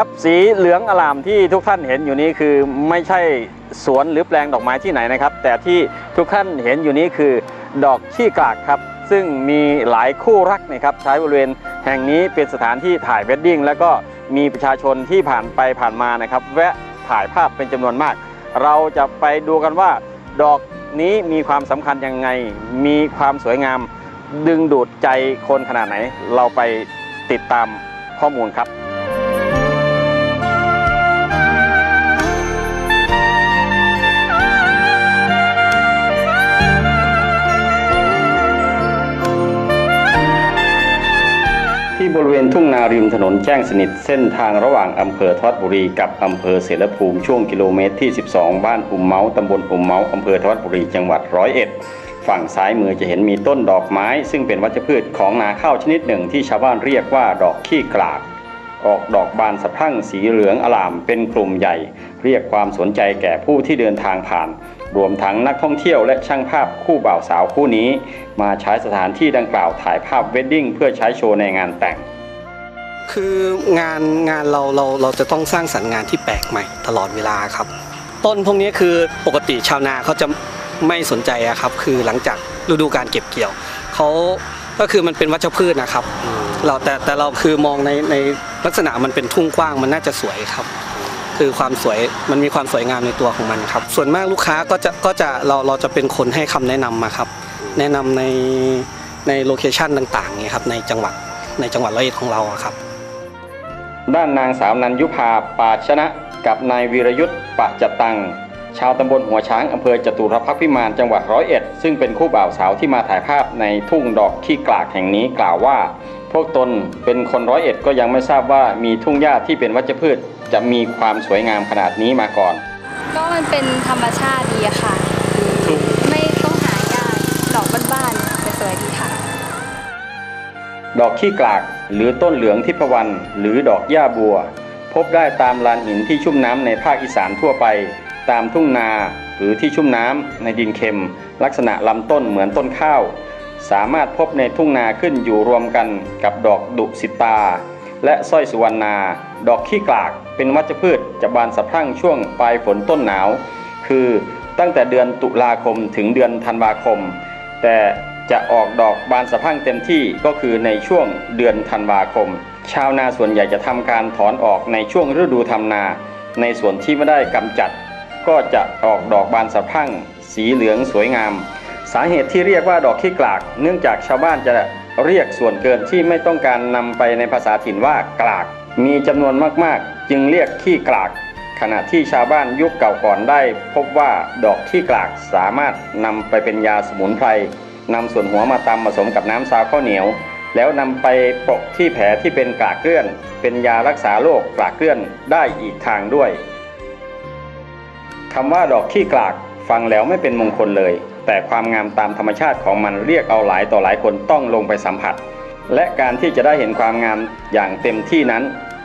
ครับสีเหลืองอลามที่ทุกท่านเห็นอยู่นี้คือไม่ใช่สวนหรือแปลงดอกไม้ที่ไหนนะครับ แต่ที่ทุกท่านเห็นอยู่นี้คือดอกขี้กากครับ ซึ่งมีหลายคู่รักนะครับใช้บริเวณแห่งนี้เป็นสถานที่ถ่ายเวดดิ้งแล้วก็มีประชาชนที่ผ่านไปผ่านมานะครับ แวะถ่ายภาพเป็นจำนวนมาก เราจะไปดูกันว่า ดอกนี้มีความสำคัญยังไง มีความสวยงาม ดึงดูดใจคนขนาดไหน เราไปติดตามข้อมูลครับ ริมถนนแจ้งสนิทเส้นทางระหว่างอำเภอทอดบุรีกับอำเภอเสรภูมิช่วงกิโลเมตรที่ 12 บ้านอุ่มเมาตำบลอุ่มเมาอำเภอทอดบุรีจังหวัดร้อยเอ็ดฝั่งซ้ายมือจะเห็นมีต้นดอกไม้ ซึ่งเป็นวัชพืชของนาข้าวชนิดหนึ่งที่ชาวบ้านเรียกว่าดอกขี้กลากออกดอกบานสะพรั่งสีเหลืองอลามเป็นกลุ่มใหญ่ เรียกความสนใจแก่ผู้ที่เดินทางผ่าน รวมทั้งนักท่องเที่ยวและช่างภาพคู่บ่าวสาวคู่นี้ มาใช้สถานที่ดังกล่าวถ่ายภาพเวดดิ้งเพื่อใช้โชว์ในงานแต่ง คืองานงานเราเราเราจะต้องสร้างสรรค์งานที่แปลกใหม่ตลอดเวลาครับ ต้นพวกนี้คือปกติชาวนาเขาจะไม่สนใจอะครับ คือหลังจากฤดูการเก็บเกี่ยวเขาก็คือมันเป็นวัชพืชนะครับ เราแต่แต่เราคือมองในในลักษณะมันเป็นทุ่งกว้างมันน่าจะสวยครับ คือความสวยมันมีความสวยงามในตัวของมันครับ ส่วนมากลูกค้าก็จะก็จะเราเราจะเป็นคนให้คำแนะนำมาครับ แนะนำในในโลเคชันต่างๆเนี่ยครับในจังหวัดในจังหวัดร้อยเอ็ดของเราครับ ด้านนางสาวนันยุพาปาชนะ กับนายวีรยุทธ์ปะจตัง ชาวตำบลหัวช้างอำเภอจตุรพักษ์พิมานจังหวัดร้อยเอ็ดซึ่งเป็นคู่บ่าวสาวที่มาถ่ายภาพในทุ่งดอกขี้กลากแห่งนี้กล่าวว่า พวกตนเป็นคนร้อยเอ็ดก็ยังไม่ทราบว่ามีทุ่งหญ้าที่เป็นวัชพืช จะมีความสวยงามขนาดนี้มาก่อน ก็มันเป็นธรรมชาติดีอะค่ะ ดอกขี้กลาก หรือต้นเหลืองทิพวรรณหรือดอกหญ้าบัว พบได้ตามลานหินที่ชุ่มน้ำในภาคอีสานทั่วไป ตามทุ่งนาหรือที่ชุ่มน้ำในดินเค็ม ลักษณะลำต้นเหมือนต้นข้าว สามารถพบในทุ่งนาขึ้นอยู่รวมกันกับดอกดุสิตา และสร้อยสุวรรณา ดอกขี้กลาก เป็นวัชพืชจะบานสะพรั่งช่วงปลายฝนต้นหนาว คือตั้งแต่เดือนตุลาคมถึงเดือนธันวาคม แต่ จะออกดอกบานสะพั่งเต็มที่ก็คือในช่วงเดือนธันวาคม ชาวนาส่วนใหญ่จะทำการถอนออกในช่วงฤดูทำนา ในส่วนที่ไม่ได้กำจัด ก็จะออกดอกบานสะพั่ง สีเหลืองสวยงาม สาเหตุที่เรียกว่าดอกขี้กลาก เนื่องจากชาวบ้านจะเรียกส่วนเกินที่ไม่ต้องการนำไปในภาษาถิ่นว่ากลาก มีจำนวนมากๆ จึงเรียกขี้กลากขณะที่ชาวบ้านยุคเก่าก่อนได้ พบว่าดอกขี้กลากสามารถนำไปเป็นยาสมุนไพร นำส่วนหัวมาตำผสมกับน้ำซาวข้าวเหนียว แล้วนำไปโปะที่แผลที่เป็นกลากเกลื่อน เป็นยารักษาโรคกลากเกลื่อนได้อีกทางด้วยคำว่าดอกขี้กลากฟังแล้วไม่เป็นมงคลเลย แต่ความงามตามธรรมชาติของมันเรียกเอาหลายต่อหลายคนต้องลงไปสัมผัส และการที่จะได้เห็นความงามอย่างเต็มที่นั้น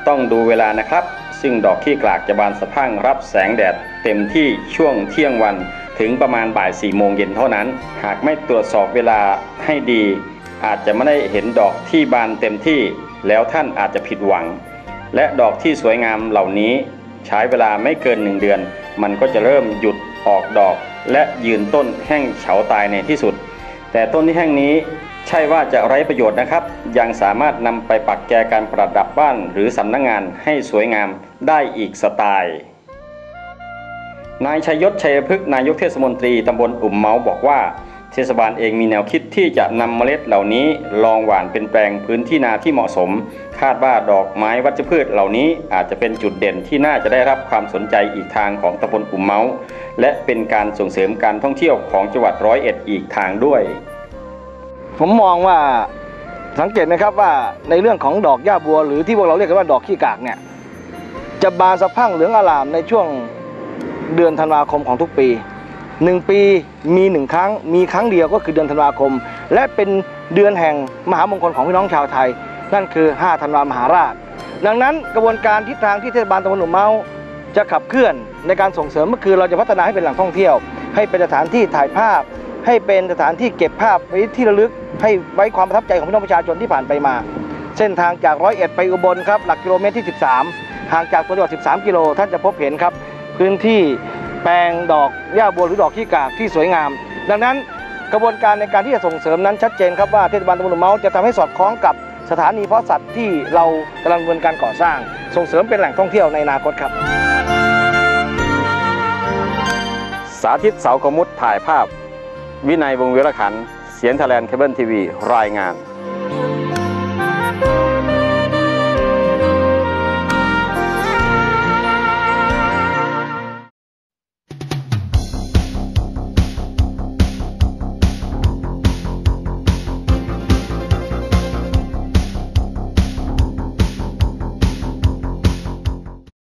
ต้องดูเวลานะครับ ซึ่งดอกขี้กลากจะบานสะพั่งรับแสงแดดเต็มที่ช่วงเที่ยงวัน ถึงประมาณบ่ายสี่โมงเย็นเท่านั้น หากไม่ตรวจสอบเวลาให้ดี อาจจะไม่ได้เห็นดอกที่บานเต็มที่ แล้วท่านอาจจะผิดหวัง และดอกที่สวยงามเหล่านี้ใช้เวลาไม่เกินหนึ่งเดือน มันก็จะเริ่มหยุดออกดอก และยืนต้นแห้งเฉาตายในที่สุด แต่ต้นที่แห้งนี้ใช่ว่าจะไร้ประโยชน์นะครับ ยังสามารถนำไปปักแจกันประดับบ้านหรือสำนักงงานให้สวยงามได้อีกสไตล์ นายชัยยศชัยพฤกษ์นายกเทศมนตรีตำบลอุ่มเมาบอกว่า เทศบาลเองมีแนวคิดที่จะนำเมล็ดเหล่านี้ลองหว่านเป็นแปลงพื้นที่นาที่เหมาะสม คาดว่าดอกไม้วัชพืชเหล่านี้อาจจะเป็นจุดเด่นที่น่าจะได้รับความสนใจอีกทางของตำบลอุ่มเมาและเป็นการส่งเสริมการท่องเที่ยวของจังหวัดร้อยเอ็ดอีกทางด้วย ผมมองว่าสังเกตไหมครับว่าในเรื่องของดอกหญ้าบัว หรือที่พวกเราเรียกกันว่าดอกขี้กากเนี่ยจะบานสะพั่งเหลืองอลามในช่วง เดือนธันวาคมของทุกปีหนึ่งปีมีหนึ่งครั้ง มีครั้งเดียวก็คือเดือนธันวาคม และเป็นเดือนแห่งมหามงคลของพี่น้องชาวไทย นั่นคือ 5 ธันวามหาราช ดังนั้นกระบวนการทิศทางที่เทศบาลตำบลหนุ่มเมาจะขับเคลื่อนในการส่งเสริมก็คือเราจะพัฒนาให้เป็นแหล่งท่องเที่ยว ให้เป็นสถานที่ถ่ายภาพ ให้เป็นสถานที่เก็บภาพไว้ที่ระลึก ให้ไว้ความประทับใจของพี่น้องประชาชนที่ผ่านไปมา เส้นทางจากร้อยเอ็ดไปอุบลครับหลักกิโลเมตรที่ 13 ห่างจากตัวจังหวัด 13 กิโลท่านจะพบเห็นครับ พื้นที่แปลงดอกหญ้าบัวหรือดอกขี้กากที่สวยงาม ดังนั้นกระบวนการในการที่จะส่งเสริมนั้นชัดเจนครับว่าเทศบาลตำบลเมาจะทำให้สอดคล้องกับสถานีเพาะสัตว์ที่เรากำลังดำเนินการก่อสร้าง ส่งเสริมเป็นแหล่งท่องเที่ยวในอนาคตครับ สาธิตเสากมุตถ่ายภาพ วินัยวงวิรขันเสียนทแลนด์เคเบิลทีวีรายงาน